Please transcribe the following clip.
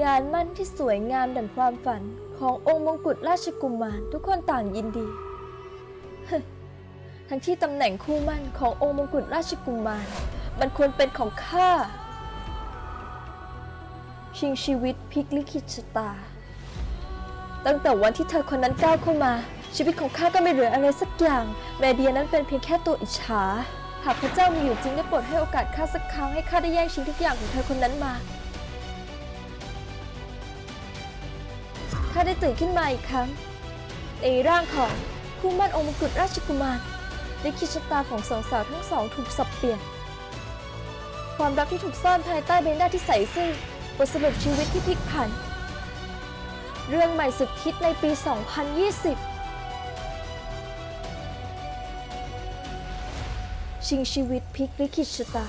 งานมั่นที่สวยงามดั่งความฝันขององค์มงกุฎราชกุมารทุกคนต่างยินดี ทั้งที่ตำแหน่งคู่มั่นขององค์มงกุฎราชกุมาร มันควรเป็นของข้า ชิงชีวิตพลิกลิขิตชะตา ตั้งแต่วันที่เธอคนนั้นก้าวเข้ามา ชีวิตของข้าก็ไม่เหลืออะไรสักอย่าง แมเดียนั้นเป็นเพียงแค่ตัวอิจฉา หากพระเจ้ามีอยู่จริงได้โปรดให้โอกาสข้าสักครั้งให้ข้าได้แย่งชิงทุกอย่างของเธอคนนั้นมาาได้ตื่นขึ้นมาอีกครั้ง ในร่างของคู่มั่นองค์มกุฎราชกุมารลิขิตชะตาของสองสาวทั้งสองถูกสับเปลี่ยน ความรักที่ถูกซ่อนภายใต้ใบหน้าที่ใสซื่อบทสรุปชีวิตที่พลิกผัน เรื่องใหม่สุดฮิตในปี 2020 ชิงชีวิตพลิกลิขิตชะตา